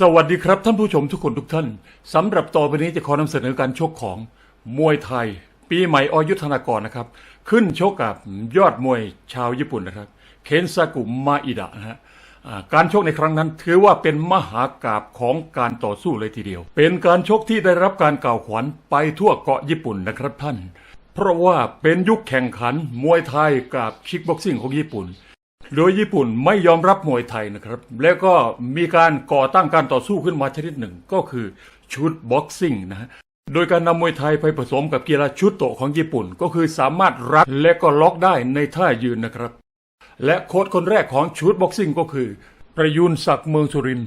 สวัสดีครับท่านผู้ชมทุกคนทุกท่านสำหรับต่อไปนี้จะขอนำเสนอการชกของมวยไทย ปีใหม่อยุธนากรนะครับ ขึ้นชกกับยอดมวยชาวญี่ปุ่นนะครับ เคนซากุมาอิดะนะฮะ การชกในครั้งนั้นถือว่าเป็นมหากาบของการต่อสู้เลยทีเดียว เป็นการชกที่ได้รับการกล่าวขวัญไปทั่วเกาะญี่ปุ่นนะครับท่าน เพราะว่าเป็นยุคแข่งขันมวยไทยกับคิกบ็อกซิ่งของญี่ปุ่น โดยญี่ปุ่นไม่ยอมรับมวยไทยนะครับ แล้วก็มีการก่อตั้งการต่อสู้ขึ้นมาชนิดหนึ่งก็คือชุดบ็อกซิ่งนะโดยการนำมวยไทยไปผสมกับกีฬาชุดโตของญี่ปุ่น ก็คือสามารถรัดและก็ล็อกได้ในท่ายืนนะครับ และโค้ชคนแรกของชุดบ็อกซิ่งก็คือ ประยุนศักดิ์เมืองสุริน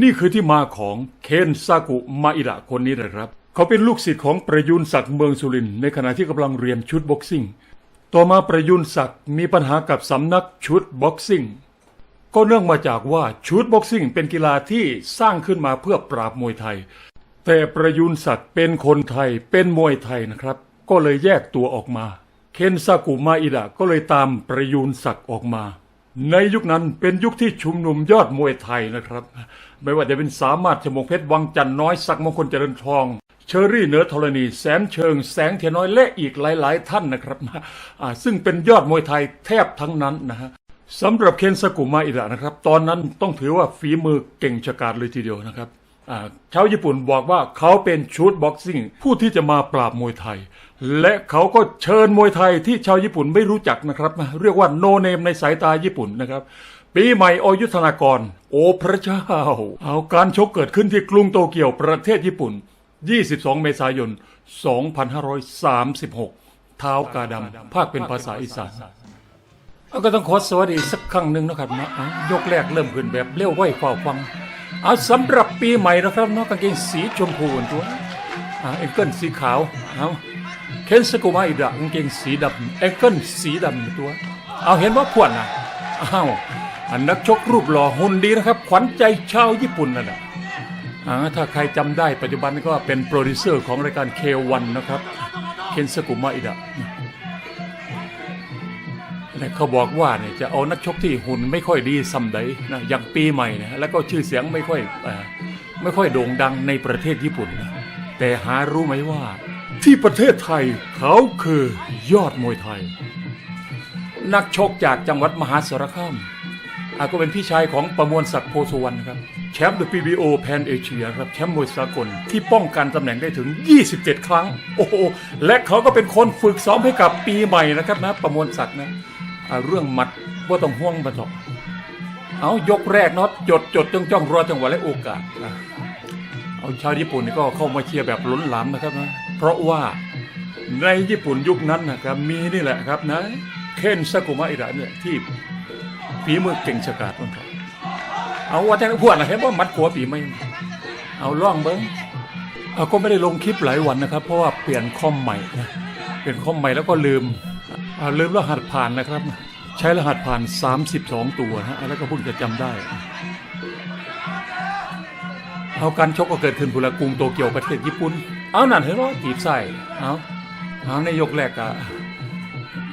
นี่คือที่มาของเคนซากุมาอิระคนนี้นะครับ เขาเป็นลูกศิษย์ของประยุนศักดิ์เมืองสุรินในขณะที่กำลังเรียนชุดบ็อกซิ่งต่อมาประยุนศักดิ์มีปัญหากับสำนักชุดบ็อกซิ่งก็เนื่องมาจากว่าชุดบ็อกซิ่งเป็นกีฬาที่สร้างขึ้นมาเพื่อปราบมวยไทย แต่ประยุนศักดิ์เป็นคนไทยเป็นมวยไทยนะครับ ก็เลยแยกตัวออกมา เคนซากุมาอิดะก็เลยตามประยุนศักดิ์ออกมา ในยุคนั้นเป็นยุคที่ชุมนุมยอดมวยไทยนะครับ ไม่ว่าจะเป็นสามารถชมงเพชรวังจันน้อยศักดิ์มงคลเจริญทอง เชอรี่เหนือธรณี แสนเชิง แสงเทียนน้อยและอีกหลาย ๆ ท่านนะครับซึ่งเป็นยอดมวยไทยแทบทั้งนั้นนะฮะสำหรับเคนสกุมาอิดะนะครับ ตอนนั้นต้องถือว่าฝีมือเก่งชะกาจเลยทีเดียวนะครับชาวญี่ปุ่นบอกว่าเขาเป็นชูดบ็อกซิ่งผู้ที่จะมาปราบมวยไทย และเขาก็เชิญมวยไทยที่ชาวญี่ปุ่นไม่รู้จักนะครับ เรียกว่าโนเนมในสายตาญี่ปุ่นนะครับ ปีใหม่อยุธนากร โอ้พระเจ้า เอาการชกเกิดขึ้นที่กรุงโตเกียวประเทศญี่ปุ่น 22 เมษายน 2536 เท้ากาดำภาคเป็นภาษาอีสานเอาก็ต้องขอสวัสดีสักครั้งหนึ่งนะครับนะยกแรกเริ่มขึ้นแบบเร็วไวเฝ้าฟังเอาสำหรับปีใหม่นะครับเนาะกางเกงสีชมพูตัวอะเอ็งเกิลสีขาวเอา เคนสกุมาอิดะกางเกงสีดำเอ็งเกิลสีดำตัว เอาเห็นว่าพวดนะอ้าวอันนักชกรูปหล่อหุ่นดีนะครับ ขวัญใจชาวญี่ปุ่นนั่นแหละอ่าถ้าใครจำได้ปัจจุบันก็เป็นโปรดิวเซอร์ของรายการเควันนะครับ เคนสกุมาอิดะและเขาบอกว่าเนี่ยจะเอานักชกที่หุ่นไม่ค่อยดีซัมไดนะอย่างปีใหม่นะแล้วก็ชื่อเสียงไม่ค่อยอไม่ค่อยโด่งดังในประเทศญี่ปุ่นนะแต่หารู้ไหมว่า ที่ประเทศไทยเขาคือยอดมวยไทย นักชกจากจังหวัดมหาสารคามอาก็เป็นพี่ชายของประมวลศักดิ์โพสุวรรณครับแชมป์ WBO แพนเอเชียครับแชมป์มวยสากลที่ป้องกันตำแหน่งได้ถึง 27 ครั้ง โอ้โห และเขาก็เป็นคนฝึกซ้อมให้กับปีใหม่นะครับนะ ประมวลศักดิ์นะเรื่องหมัดว่าต้องห่วงบันทอกเอายกแรกเนาะจดจดจ้องจ้องรอจังหวะและโอกาสเอาชาวญี่ปุ่นนี่ก็เข้ามาเชียร์แบบล้นหลามนะครับนะ เพราะว่าในญี่ปุ่นยุคนั้นนะครับมีนี่แหละครับนะเคนซากุมะอิระเนี่ยที่ฝีมือเก่งฉกาจมันครับเอาว่าแต่พวกนะเห็นว่ามัดขัวปีไม่เอาล่องเบิ้งเอาก็ไม่ได้ลงคลิปหลายวันนะครับ เพราะว่าเปลี่ยนคอมใหม่นะเปลี่ยนคอมใหม่แล้วก็ลืมเอาลืมรหัสผ่านนะครับ ใช้รหัสผ่าน 32 ตัวฮะแล้วก็เพิ่งจะจำได้เอาการชกก็เกิดขึ้นพุละกรุงโตเกียวประเทศญี่ปุ่น เอานั่นเห็นว่าตีบใส่เอาเอาในยกแรกอะ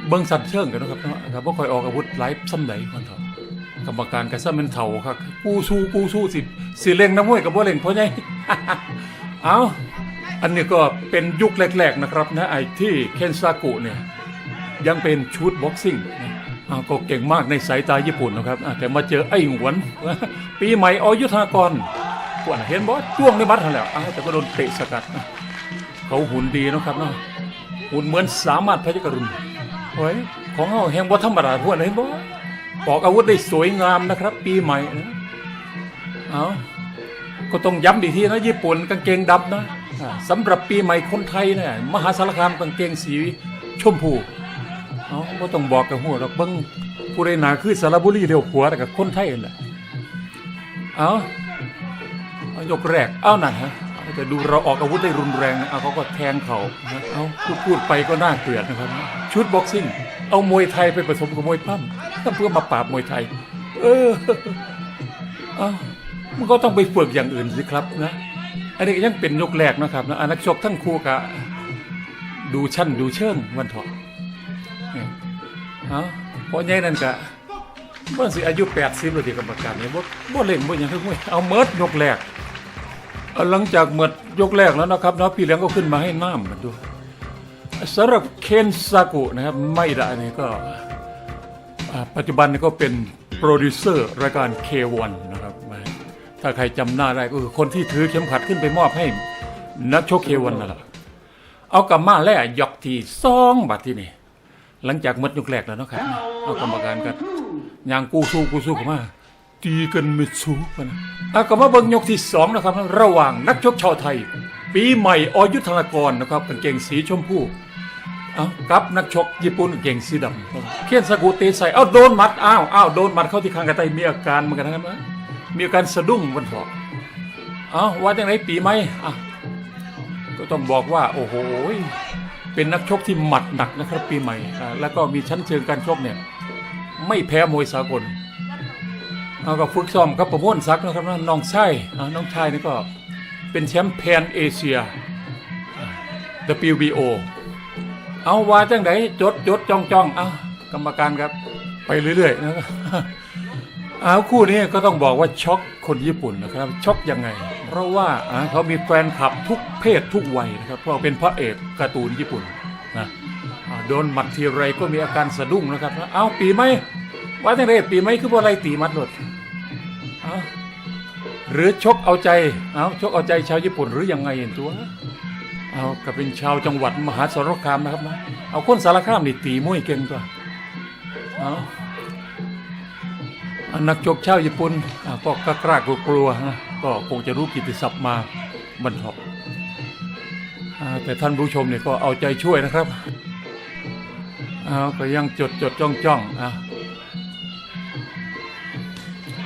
เบิ้งสันเชิงกันนะครับเนาะครับว่าคอยออกอาวุธไลฟ์ซ้ำไหนคนเถอะกรรมการกระซ้ำเป็นเถ่าครับกูสู้กูสู้สิสิเล่งน้ำมวยกับว่าเล่งเพราะไงเอาอันนี้ก็เป็นยุคแรก ๆนะครับนะไอ้ที่เคนซากุเนี่ยยังเป็นชุดบ็อกซิ่งนะอ้าก็เก่งมากในสายตาญี่ปุ่นนะครับ แต่มาเจอไอ้หวน ปีใหม่อยุธากรพวนเห็นบอสจ้วงในบัตรแล้วแต่ก็โดนเตะสกัด เขาหุ่นดีเนาะครับเนาะหุ่นเหมือนสามารถพยกรุณเฮ้ยของเราแห่งวัธรรมดาพวกไหนบ่ปอกอาวุธได้สวยงามนะครับ ปีใหม่นะเอาก็ต้องย้ำอีกทีนะญี่ปุ่นกางเกงดำนะอ่าสำหรับปีใหม่คนไทยเนี่ยมหาสารคามกางเกงสีชมพูเอาก็ต้องบอกกับหัวเราเบิ้งผู้ใดหนาคือสารบุรีเดียวหัวแต่กับคนไทยนั่นแหละเอาเอายกแรกเอานั่นฮะเอา แต่ดูเราออกอาวุธได้รุนแรงนะเอาเขาก็แทงเขาเอาพูดพูดไปก็น่าเกลียดนะครับ ชุดบ็อกซิ่ง เอามวยไทยไปผสมกับมวยปั้มเพื่อมาปราบมวยไทย เออเอามันก็ต้องไปฝึกอย่างอื่นสิครับนะ อันนี้ยังเป็นยกแรกนะครับนะนักชกทั้งคู่กะดูชั้นดูเชิงวันเถาะเนี่ยเอาเพราะยัยนั่นกะบ่อสิอายุ80แล้วที่กรรมการเนี่ยบ่บ่เล่นบ่หยังทั้งมวยเอาเมิดยกแรก หลังจากเมิดยกแรกแล้วนะครับเนาะพี่เลี้ยงก็ขึ้นมาให้น้ำกันด้วยสำหรับเคนซากุนะครับไม่ได้นี่ก็ปัจจุบันนี้ก็เป็นโปรดิวเซอร์รายการ K1 นะครับถ้าใครจำหน้าได้ก็คือคนที่ถือเข็มขัดขึ้นไปมอบให้นักชก K1 นั่นแหละเอากลับมาแล้วยกที่สองบัดที่นี่หลังจากหมดยกแรกแล้วนะครับเอากรรมการกันยางกูสู้กูสู้เข้ามา ตีกันไม่สู้นะอากลับมาเบิงยกที่สองนะครับ ระหว่างนักชกชาวไทย ปีใหม่อยุธนากรนะครับกางเกงสีชมพูเอากับนักชกญี่ปุ่นเก่งสีดำเคียนสกุตีใส่เอาโดนมัดอ้าวอ้าวโดนมัดเข้าที่คางกระต่ายมีอาการเหมือนกันนะครับมีอาการสะดุ้งบนหอกเอาว่าจังไรปีไหมอะก็ต้องบอกว่า โอ้โหเป็นนักชกที่หมัดหนักนะครับ ปีใหม่ แล้วก็มีชั้นเชิงการชกเนี่ย ไม่แพ้มวยสากล เอาก็ฝึกซ้อมกับประมวลศักดิ์นะครับน้องชายน้องชายนี่ก็เป็นแชมป์แพนเอเชีย WBO เอาว่าจังไดจดจดจ้องจ้องเอากรรมการครับ ไปเรื่อยๆนะครับเอาคู่นี้ก็ต้องบอกว่าช็อกคนญี่ปุ่นนะครับ ช็อกยังไง เพราะว่าอ่าเขามีแฟนคลับทุกเพศทุกวัยนะครับ เพราะเป็นพระเอกการ์ตูนญี่ปุ่นนะโดนหมัดทีไรก็มีอาการสะดุ้งนะครับ เอาปีไหม ว่าจังไดปีไหมคือว่าอะไรตีมัดหลดเอาหรือชกเอาใจเอาชกเอาใจชาวญี่ปุ่นหรือยังไงเห็นตัวเอาก็เป็นชาวจังหวัดมหาสารคามนะครับนะเอาคนสารคามนี่ตีมวยเก่งตัวเอานักจกชาวญี่ปุ่นก็กล้ากล้ากลัวนะก็คงจะรู้กิติศัพท์มาบรรทบอ่าแต่ท่านผู้ชมเนี่ยก็เอาใจช่วยนะครับเอาก็ยังจดจดจ้องจ้องอะ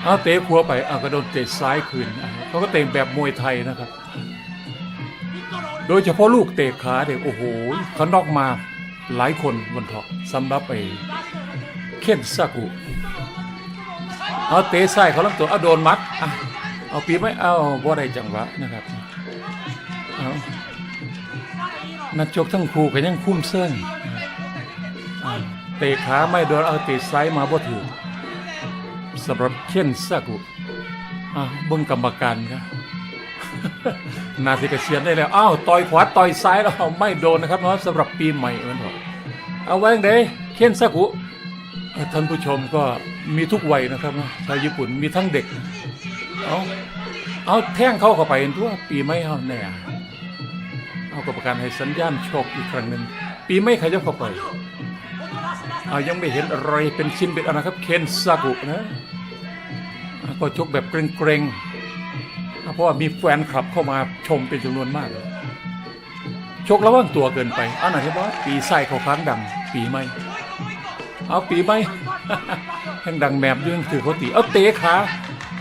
เอาเตะขัวไปอาก็โดนเตะซ้ายคืนเขาก็เตะแบบมวยไทยนะครับ โดยเฉพาะลูกเตะขาเด็กโอ้โหเขานอกมาหลายคนบนเถาะสำหรับไอ้เคนซากุเอาเตะใส่เขาลำตัวเอาโดนมัดอะเอาปีไม่เอาบ่ได้จังหวะนะครับเอานักชกทั้งคู่ก็ยังคุ้มเส้นอะเตะขาไม่โดนเอาเตะซ้ายมาบ่ถือ สำหรับเคนซากุอะเบิ่งกรรมการครับนาทีเกษียณได้แล้ว อ้าว ต่อยขวา ต่อยซ้ายแล้วไม่โดนนะครับเนาะสำหรับปีใหม่เอินเถอะเอาไว้ยังไงเคนซากุท่านผู้ชมก็มีทุกวัยนะครับนะชาวญี่ปุ่นมีทั้งเด็ก เอาเอาแท่งเข้าเข้าไปเห็นตัวปีไม่เอาแน่เอากรรมการให้สัญญาณโชคอีกครั้งหนึ่งปีไม่ขยับเข้าไปเอายังไม่เห็นอะไรเป็นชิ้นเป็นอันนะครับเคนซากุนะ ก็ชกแบบเกรงๆ เพราะว่ามีแฟนคลับเข้ามาชมเป็นจำนวนมากเลยชกระว่างตัวเกินไปอันไหนที่ว่าปีไส้เขาค้างดัง ปีไม่ เอาปีไม่ยังดังแมบอยังถือเขาตีเอาเตะขา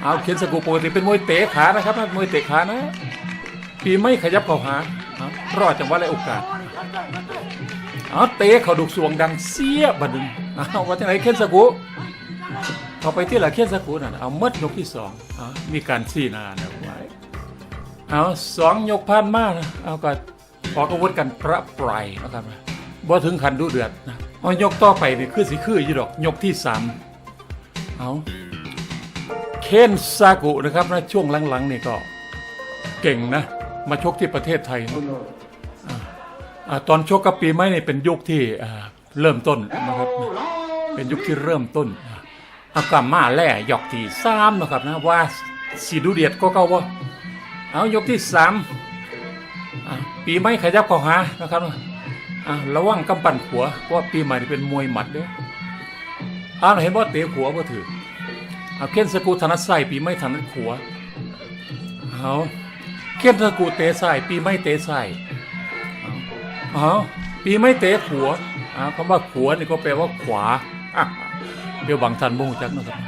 เอาเขียนสกุปกติเป็นมวยเตะขานะครับมวยเตะขานะ ปีไม่ขยับเข้าหาเอารอดจังหวะและโอกาสเอาเตะเขาดุกสวงดังเสียบัดนึงเอาว่าจังไหนเขียนสกุ เขาไปที่หลักเขียนสักคูนั่นเอามดยกที่สองอมีการซี่นานะไว้เอาสองยกผ่านมานะเอาก็ออกอาวุธกันประปรายนะครับบ่ถึงขันดุเดือดนะเอายกต่อไปนี่คือสิคืออยู่ดอกยกที่สามเอาเคนซากุนะครับนะช่วงหลังๆนี่ก็เก่งนะ มาชกที่ประเทศไทยนะออตอนชกกับปีไม้นี่เป็นยุคที่เริ่มต้นนะครับ เป็นยุคที่เริ่มต้น อะเอากลับมาแล่ยกที่สามนะครับนะว่าสีดูเดียดก็เก่าว่าเอายกที่สามปีใหม่ขยับเข้าหานะครับอะระวังกำปั้นขัวเพราะว่าปีใหม่นี่เป็นมวยหมัดเด้ออ่าเห็นว่าเตะขัวบ่ถือเอาเคนสกูถนัดใส่ปีใหม่ถนัดขัวเอาเคนสกูเตะใส่ปีใหม่เตะใส่เอาปีใหม่เตะขัวอ่าคำว่าขัวนี่ก็แปลว่าขวาอะ เดี๋ยวบางท่านบ่งจักนะครับ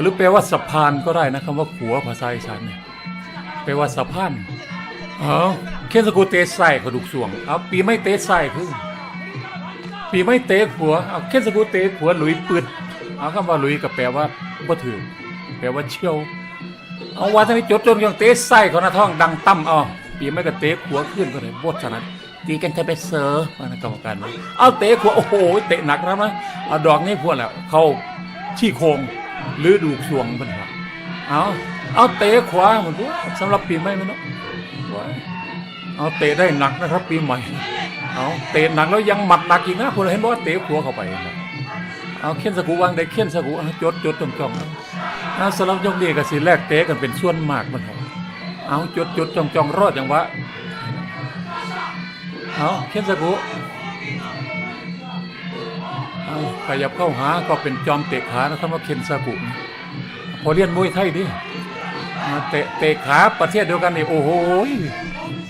หรือแปลว่าสะพานก็ได้นะคำว่าขัวภาษาอีสานเนี่ยแปลว่าสะพานเอาเคนสกูเตะใส่กระดูกสวงเอาปีไม่เตะใส่คือ ปีไม่เตะขัวเอาเคนสกูเตะขัวหลุยปืดเอาคำว่าหลุยก็แปลว่าบ่ถือแปลว่าเชี่ยวเอาว่าท่านนี้จดจนยังเตะใส่เขาหน้าท้องดังตั้มเอาปีไม่ก็เตะขัวขึ้นก็เลยบดฉะนั้น ตีกันจะไปเซอร์มากรรมการนะเอาเตะขวาโอ้โหเตะหนักแล้วนะเอาดอกนี้พวกแหละเข้าที่โครงหรือดูกสวงมันครับเอาเอาเตะขวาเหมือนกันสำหรับปีใหม่มันเนาะว้ายเอาเตะได้หนักนะครับ ปีใหม่เอาเตะหนักแล้วยังหมัดหนักอีกนะคุณเห็นว่าเตะขวาเข้าไปเอาเขียนสกูวางได้เขียนสกูจดจดจ้องจ้องสำหรับยกนี้ก็สิแลกเตะกันเป็นส่วนมากมันครับเอาจดจดจ้องจ้องรอดอย่างวะ เอาเขียนสกุเอาขยับเข้าหาก็เป็นจอมเตะขานะครับว่าเคนสกุพอเรียนมวยไทยดิมาเตะเตะขาประเทศเดียวกันนี่โอ้โห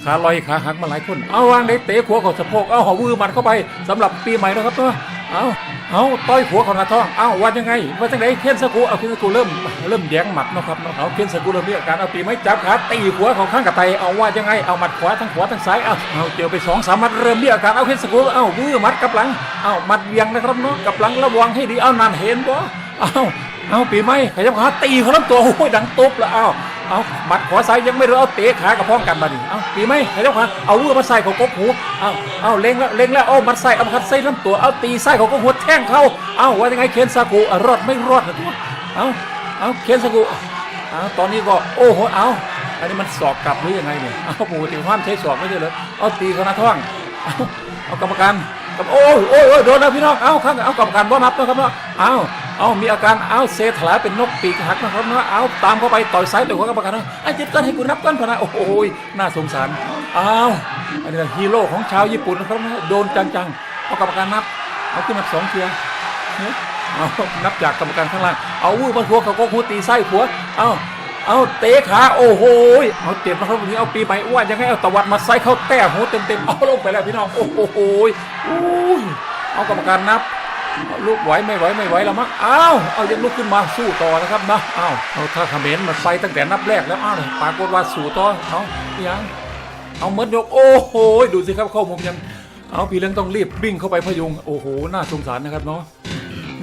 ขาลอยขาหักมาหลายคน เอาวางได้เตะขัวเขาสะโพกเอาหอวือมันเข้าไปสำหรับปีใหม่นะครับเนาะ เอาเอาต่อยขัวขาหน้าท้องเอาว่ายังไง ว่าจังไงเคนซกุเอาเคนซกุเริ่มเริ่มแย้งหมัดนะครับเนาเอาเคนซกุเริ่มมีอาการเอาปีไม้จับขาตีหัวเขาข้างกับไตเอาว่ายังไงเอาหมัดขวาทั้งขวาทั้งซ้ายเอาเอาเจอไปสองสามหมัดเริ่มมีอาการเอาเคนซกุเอาวือหมัดกับหลังเอาหมัดเวียงนะครับเนาะกับหลังระวังให้ดีเอานั่นเห็นบ่เอาเอาปีไม้ขยับขาตีเขาลำตัวโอ้ยดังตุ๊บแล้วเอา เอาหมัดขวาซ้ายยังไม่รู้เอาเตะขากับพ้องกันมาดิเอาปีไหม้ขยับขาเอาวือมาใส่เขากกหูเอาเอาเล็งแล้วเล็งแล้วเอามัดใส่เอามัดใส่ลำตัวเอาตีไส้เขาก็หัวแท่งเขาเอาว่ายังไงเคนซากุรอดไม่รอดนะทุกเอาเอาเคนซากุเอาตอนนี้ก็โอ้โหเอาอันนี้มันสอบกลับหรือยังไงเนี่ยเอาปกติห้ามใช้สอบไม่ใช่เหรอเอาตีเขาหน้าท้องเอาเอากรรมการกับโอ้ยโอ้ยโอ้ยโดนแล้วพี่น้องเอาข้างเอากรรมการบ่นับนะครับเนาะเอา เอามีอาการเอาเซถลาเป็นนกปีกหักนะครับนะเอาตามเข้าไปต่อยซ้ายต่อยขวากรรมการเนะไอ้ยึดกันให้กูนับกันพนะโอ้โหน่าสงสารเอาอันนี้ฮีโร่ของชาวญี่ปุ่นนะครับนะโดนจังๆเอากรรมการนับเอาขึ้นมาสองเทียร์เอานับจากกรรมการข้างล่างเอาวูบนหัวเขาก็หูตีไส้หัวเอาเอาเตะขาโอ้โหยเอาเจ็บนะครับวันนี้เอาปีใหม่อ้วนยังไงเอาตะวัดมาไส้เข้าแต้หูเต็มๆเอาลงไปแล้วพี่น้องโอ้โหยอู้ยเอากรรมการนับ ลูกไหวไม่ไหวไม่ไหวแล้วมั้งเอาเอายังลุกขึ้นมาสู้ต่อนะครับนะเอาเอาถ้าเขมรมันไปตั้งแต่นับแรกแล้วอ้าวปากฏว่าสู้ต่อเอายังเอาเมดยกโอ้โหดูสิครับเข้ามุมยังเอาพี่เลี้ยงต้องรีบวิ่งเข้าไปพยุงโอ้โหน่าสงสารนะครับเนาะ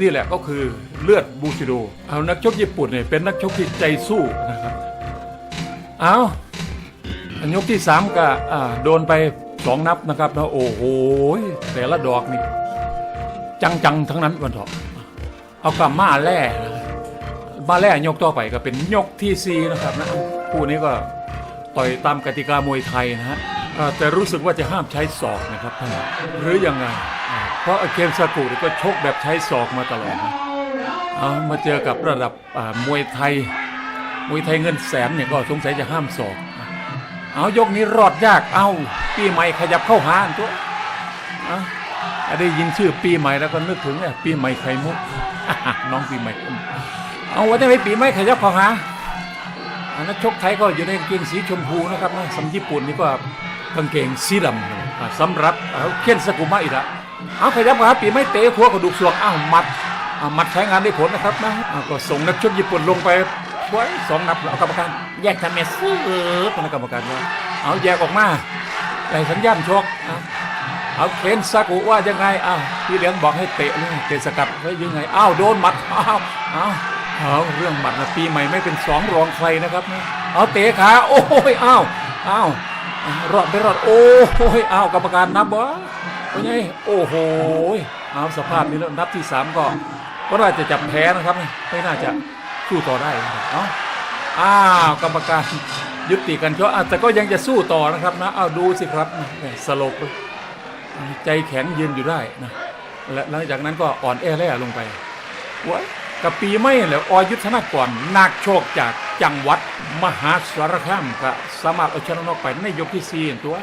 นี่แหละก็คือเลือดบูชิโดเอานักชกญี่ปุ่นเนี่ยเป็นนักชกที่ใจสู้นะครับเอาอันยกที่สามก็โดนไปสองนับนะครับนะโอ้โหแต่ละดอกนี่ จังๆ ทั้งนั้นวันเถอะเอากลับมาแร่มาแร่ยกต่อไปก็เป็นยกที่สี่นะครับนะคู่นี้ก็ต่อยตามกติกามวยไทยนะฮะแต่รู้สึกว่าจะห้ามใช้ศอกนะครับท่านหรือยังไง เพราะเกมซากุก็ชกแบบใช้ศอกมาตลอดนะเอามาเจอกับระดับมวยไทย มวยไทยเงินแสนเนี่ยก็สงสัยจะห้ามศอกเอายกนี้รอดยากเอาปีใหม่ขยับเข้าหาอันตัวเอา ได้ยินชื่อปีใหม่แล้วก็นึกถึงเนี่ยปีใหม่ไข่มุกน้องปีใหม่ เอาว่าจะไปปีใหม่ไขยับเข้าหาอันนักชกไทยก็อยู่ในกางเกงสีชมพูนะครับนะสำญี่ปุ่นนี่ก็กางเกงสีดำสำหรับเอาเคียนสกุมะอีกละเอาขยับเข้าหาปีใหม่เตะหัวกระดูกสวงอ้าวมัดอ่าหมัดใช้งานได้ผลนะครับนะก็ส่งนักชกญี่ปุ่นลงไปไว้สองนับแล้วกรรมการแยกทำเมสซื้อเออเป็นกรรมการว่าเอาแยกออกมาในสัญญาณชก เอาเคนซากุว่ายังไงอ้าวพี่เลี้ยงบอกให้เตะเลยเตะสกัดไว้ยังไงอ้าวโดนหมัดอ้าวอ้าวเอาเรื่องหมัดนะปีใหม่ไม่เป็นสองรองใครนะครับนะเอาเตะขาโอ้ยอ้าวอ้าวรอดไม่รอดโอ้ยอ้าวกรรมการนับวะเป็นไงโอ้โหเอาสภาพนี้แล้วนับที่สามก็ก็น่าจะจับแพ้นะครับไม่น่าจะสู้ต่อได้เนาะอ้าวกรรมการยุติกันชกอะแต่ก็ยังจะสู้ต่อนะครับนะเอาดูสิครับสลบเลย ใจแข็งยืนอยู่ได้นะและหลังจากนั้นก็อ่อนแอแล่ลงไปวะกับปีไม่แล้วอยุทธนาก่อนนักโชคจากจังหวัดมหาสารคามก็สามารถเอาชนะนอกไปในยกที่สี่ตัว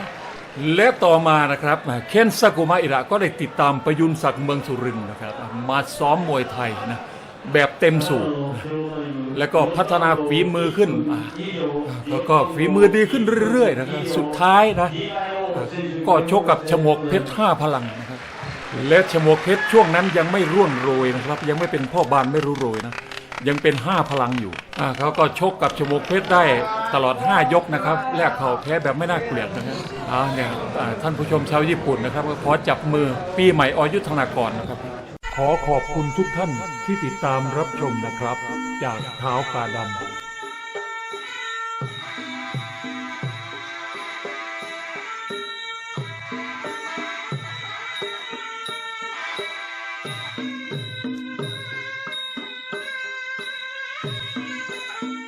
และต่อมานะครับเคนซากุมะอิระก็ได้ติดตามประยุนศักดิ์เมืองสุรินทร์นะครับมาซ้อมมวยไทยนะ แบบเต็มสูบแล้วก็พัฒนาฝีมือขึ้นแล้วก็ฝีมือดีขึ้นเรื่อยๆนะครับสุดท้ายนะ ก็ชกกับชมวกเพชรห้าพลังนะครับและชมวกเพชรช่วงนั้นยังไม่ร่วนโรยนะครับ ยังไม่เป็นพ่อบานไม่รู้โรยนะยังเป็นห้าพลังอยู่เขาก็ชกกับชมวกเพชรได้ตลอด 5 ยกนะครับแลกเข่าแพ้แบบไม่น่าเกลียดนะครับเนี่ยท่านผู้ชมชาวญี่ปุ่นนะครับก็ขอจับมือปีใหม่อยุธนากรนะครับ ขอขอบคุณทุกท่านที่ติดตามรับชมนะครับ จากเท้ากาดำ